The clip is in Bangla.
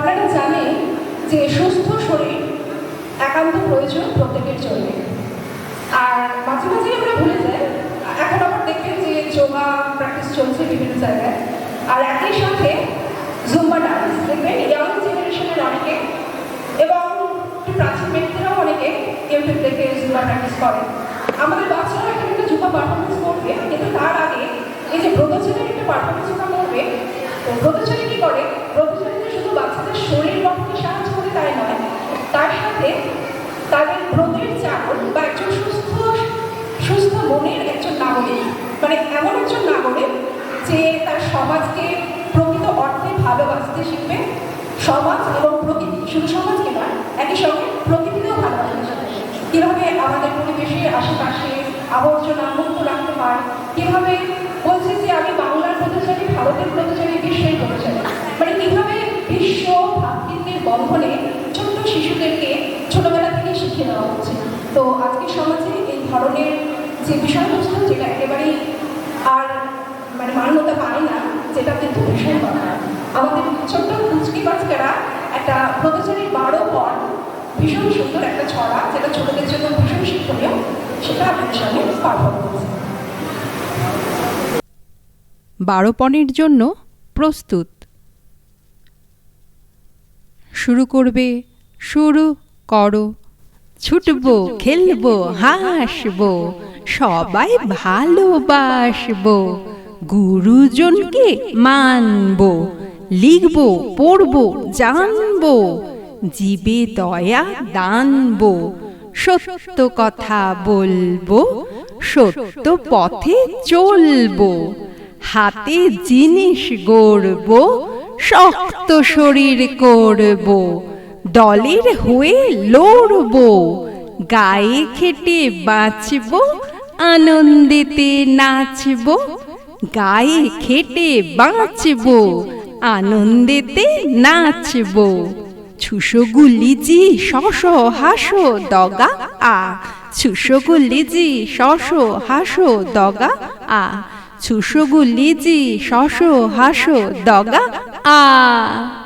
আপনারা জানেন যে সুস্থ শরীর একান্ত প্রয়োজন প্রত্যেকের জন্য। আর মাঝে মাঝে আমরা ভুলে যাই। এখন আবার দেখবেন যে যোগা প্র্যাকটিস চলছে বিভিন্ন জায়গায়। আর একই সাথে জুম্বা ডান্স। দেখবেন ইয়াং জেনারেশনের অনেকে এবং একটু প্রাচীন ব্যক্তিরাও অনেকে ইউটিউব থেকে জুম্বা প্র্যাকটিস করে। আমাদের বাচ্চারা একটা কিন্তু জুম্বা পারফরমেন্স করবে, কিন্তু তার আগে এই যে ব্রতচারীর একটা পারফরমেন্স করবে তো সাথে তাদের ব্রতের চাকর বা একজন সুস্থ সুস্থ মনের একজন নাগরিক মানে এমন একজন নাগরিক যে তার সমাজকে প্রকৃত অর্থে ভালোবাসতে শিখবে। সমাজ এবং প্রকৃতি, শুধু সমাজকে নয়, একই সঙ্গে প্রকৃতিকেও ভালোবাসতে কীভাবে আমাদের পরিবেশে আশেপাশে আবর্জনা মুক্ত রাখতে হয়, কীভাবে বলছে যে আমি বাংলার প্রতিচারী ভারতের প্রতিচারী বিশ্বের প্রতিচারী মানে কীভাবে বিশ্ব ভ্রাতৃত্বের বন্ধনে ছোট্ট শিশুদেরকে থেকে শিখিয়ে হচ্ছে। তো আজকের সমাজে এই ধরনের যে বিষয়বস্তু যেটা একেবারেই আর মানে মান্যতা পায় না, যেটা কিন্তু ভীষণ দরকার আমাদের ছোট্ট কুচকি বাচ্চারা একটা প্রতিচারীর বারো পর ভীষণ সুন্দর একটা ছড়া, যেটা ছোটদের জন্য ভীষণ শিক্ষণীয়, সেটা আপনাদের সঙ্গে পারফর্ম করছে বারো বারোপণের জন্য প্রস্তুত। শুরু করবে, শুরু করো। ছুটবো, খেলব, হাসবো, সবাই ভালোবাসবো, গুরুজনকে মানবো, লিখব, পড়ব, জানব, জীবে দয়া দানবো, সত্য কথা বলব, সত্য পথে চলবো, হাতে জিনিস গড়ব, শক্ত শরীর করব দলের হয়ে লড়ব, গায়ে খেটে বাঁচব, আনন্দেতে নাচব, গায়ে খেটে বাঁচব, আনন্দেতে নাচব। ছুসোগুলিজি শশ হাসো দগা আ ছুসোগুলিজি শশ হাসো দগা আ ছুসোগুলিজি শশ হাসো দগা আ।